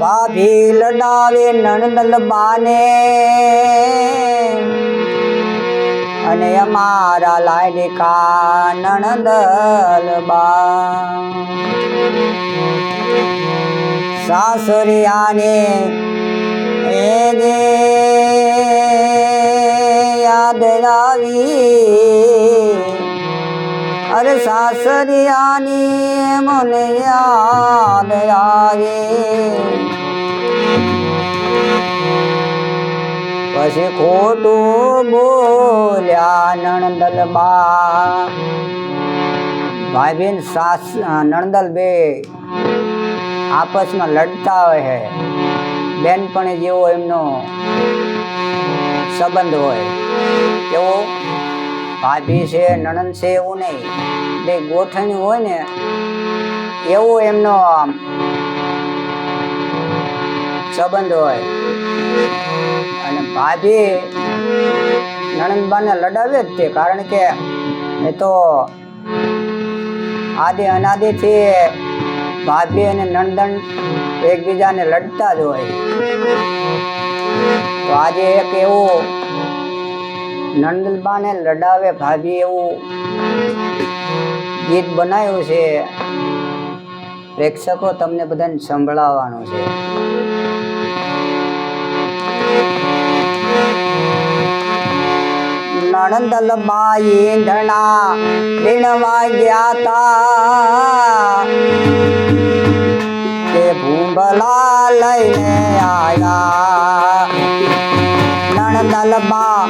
ભાભી લડાવે નણંદલ બાને અને અમારા લાયકા નણંદલ બા. સાસરિયાને એ દે યાદ આવી અરે સાસરિયાની મને યાદ આવે પછી ખોટું બોલ્યા નણંદલ બા ભાઈ બેન સાસ નણંદલ બે આપસમાં લડતા હોય. છે બેનપણી જેવો એમનો સંબંધ હોય. કેવો ભાભી છે, નણંદ છે એવું નહીં. બે ગોઠણી હોય ને, એવો એમનો આમ સંબંધ હોય. અને ભાભી નણંદબાને લડાવે જ તે, કારણ કે એ તો આદિ અનાદિથી ભાભી અને નંદન એકબીજાને લડતા જ હોય. તો આજે એક એવું નંદબાને લડાવે ભાભી એવું ગીત બનાવ્યું છે. પ્રેક્ષકો તમને બધાને સંભળાવવાનું છે. નણંદલ બાઈ ધણા વીણવા ગયા તા. તે ભૂંભલા લઈને આયા. નણંદલ બા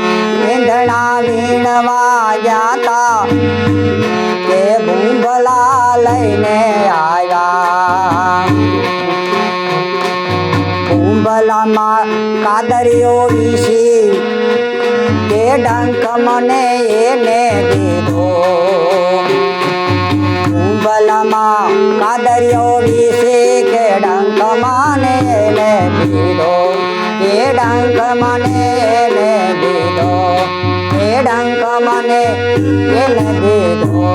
ઈંધણા વીણવા ગયા તા ભૂંભલા લઈને આયા. ભૂંભલામાં કાદરીઓ વિશી તે ડંક મને એને દીધો. ઉંબલમાં કાદરીઓ વિશી કે ડંક મને એને દીધો. એ ડંક મને એને દીધો. કે ડંક મને એને દીધો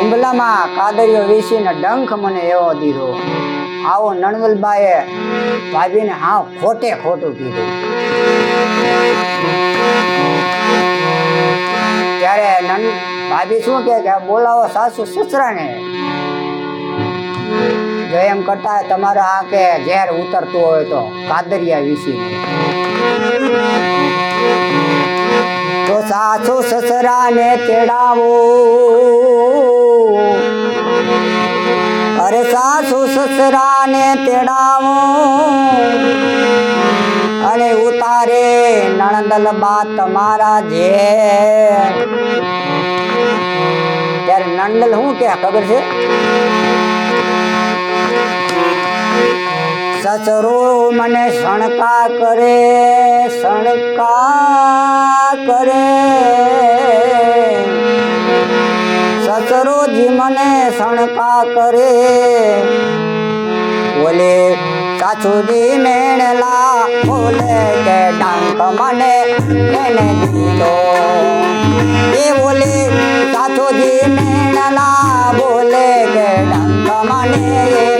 ઉંબલામાં કાદરીઓ વિશીને ડંખ મને એવો દીધો. આવો નણવલબાએ ભાભીને હા ખોટે ખોટું કીધું. ત્યારે નન ભાભી શું કે બોલાવો સાસુ સસરાને. જો એમ કરતા હોય તમારો આ કે ઝેર ઉતરતું હોય તો કાદરિયા વિસી સાસુ સસરાને તેડાવો. અરે સાસુ સસરાને તેડાવો. અને ઉતારે નણંદલ બા તમારા જે ત્યારે નંદલ શું કે ખબર છે? સસરો મને શણકા કરે શણકા કરે. સસરોજી મને શણકા કરે. બોલે સાસુજી મેળલા બોલે કે ડાંક મને એને દીધો. એ બોલે સાસુજી મેળલા બોલે કે ડાંક મને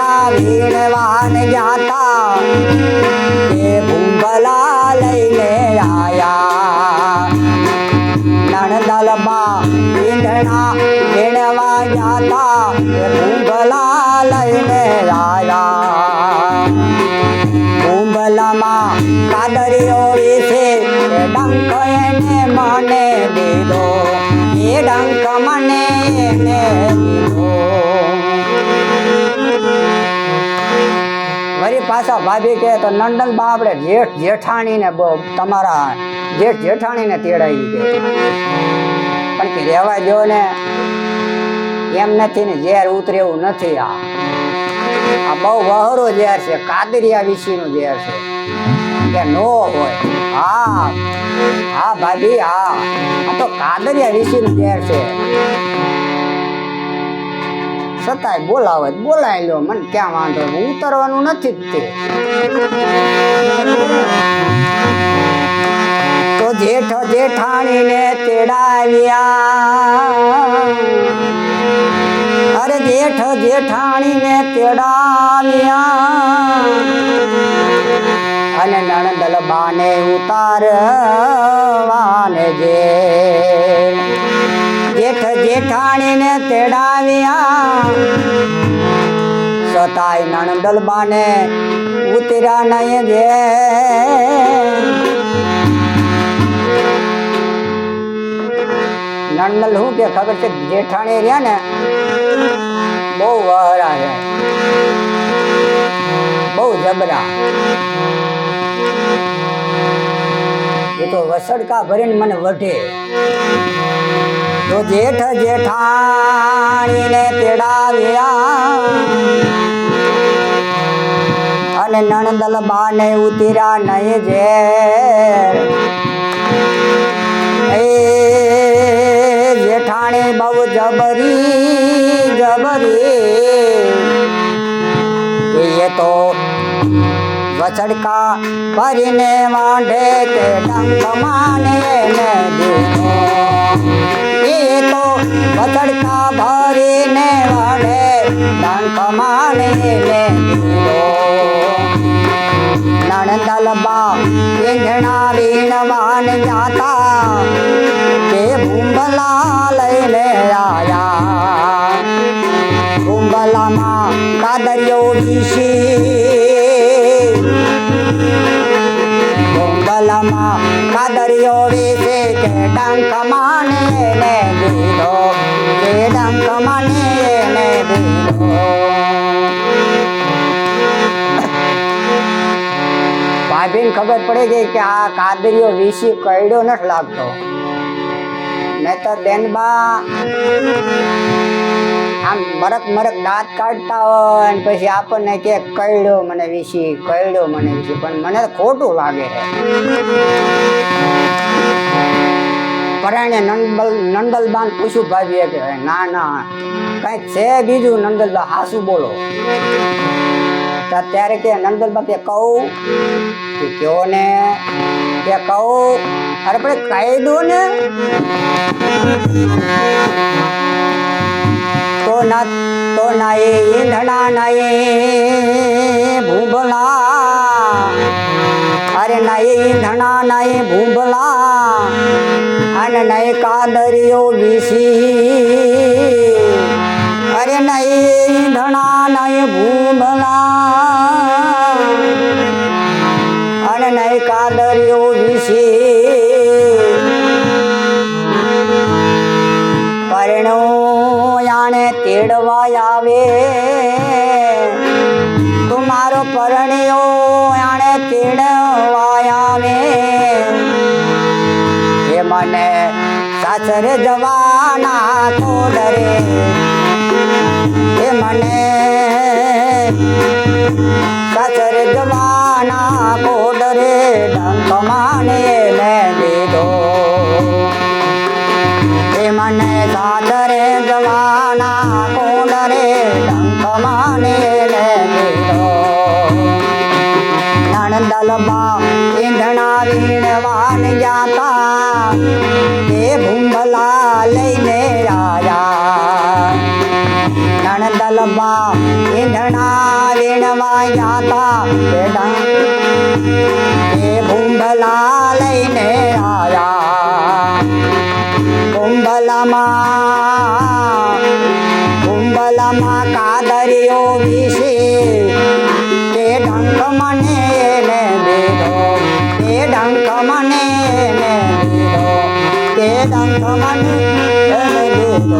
ઈંધણા વીણવાન જાતા. એ ભૂંગલા લઈને આયા. નણદલમાં વીંધણા વીણવા જાતા, એ ભૂંગલા લઈને આયા. ભૂંગલામાં કાદરીઓ વિશે ડંક એને મને દીધો. એ ડંક મને એને દીધો. પાછા ભાભી કહે તો નંદન બા, આપણે જેઠ, જેઠાણીને તમારા જેઠ, જેઠાણીને તેડાવી દે. પણ કે રહેવા દો ને. એમ નથી ને, ઝેર ઉતરે એવું નથી આ. આ બહુ વહરો ઝેર છે, કાદરિયા વિશીનું ઝેર છે. કે નો હોય. હા હા ભાભી, હા. આ તો કાદરિયા વિશીનું ઝેર છે. છતાંય બોલાવે બોલાવી લો, મને ક્યાં વાંધો ઉતરવાનું નથી તે. તો જેઠ જેઠાણીને તેડાવ્યા. અરે જેઠ જેઠાણીને તેડાવ્યા. અને નણંદલ બાને ઉતારવાને જે જેઠ જેઠાણીને તેડાવ્યા. સતાય નણદલ માને ઉતર્યા નહીં જે. નણંદલ શું કે ખબર છે જેઠાણી રહ્યા ને? બહુ વહરા છે બહુ જબરા. એ તો વસડકા ભરીને મને વઢે. તો જેઠ જેઠાણીને તેડાવ્યા. અને નણદલ બાને ઉતર્યા નહીં જે એ જેઠાણી બહુ જબરી જબરી. એ તો વચડકા ભરીને વાંઢે કે ડંક માને ને દીધો તો વચડકા ભરીને વાંઢે ડંક માને ને દીધો નણદલબા ઈંધણા વીણવાન જાતા તે ભૂંબલા લઈને આયા. ભૂંબલામાં કાદરિયો વિશી ભૂંબલામાં કાદરિયો વીસી કે ડંક માને ખબર પડી ગઈ કે આ કાદરીઓ વીસી કયડો નથી લાગતો. ને તો બેનબા, આમ મરક મરક દાંત કાઢતા હોય ને પછી આપણને કે કયડ્યો મને વિશી, કયડો મને વિશી, પણ મને ખોટું લાગે છે. પરાણે નંદલ નંદલબાન પૂછ્યું ભાભીએ કે ના ના, કંઈક છે બીજું? નંદલબા હાસું બોલો? ત્યારે કે નંદલબા કે, કહું. કે કયો ને? કે, કહું. અરે, પણ કાયદો ને? તો ના તો ના એ ઈંધણા ના એ ભૂંભલા. અરે ના એ ઈંધણા ના એ ભૂંભલા. અને ના એ કાદરીઓ વીસી અરે ના ધણા ઈંધણા ભૂમલા અને નહીં કાદરીઓ વિશે. પરણો યાણે તેડવા આવે. સાસરે જવાના તો ડરે. એ મને સાસર જવાના કોડરે ડંક માને લે દીધો એ મને સાસરે જવાના કોડરે ડંક માને નણદલબા ઈંધણા વીણવાન જાતા ભૂંગલા લઈને આયા નણદલમાં ઈંધણા વીણવા જાતા એ ભૂંગલા લઈને આયા કુંભલામાં કુંભલામાં કાદરીઓ વિશે તે ઢંગ મને বেদান্ত মানে বেদ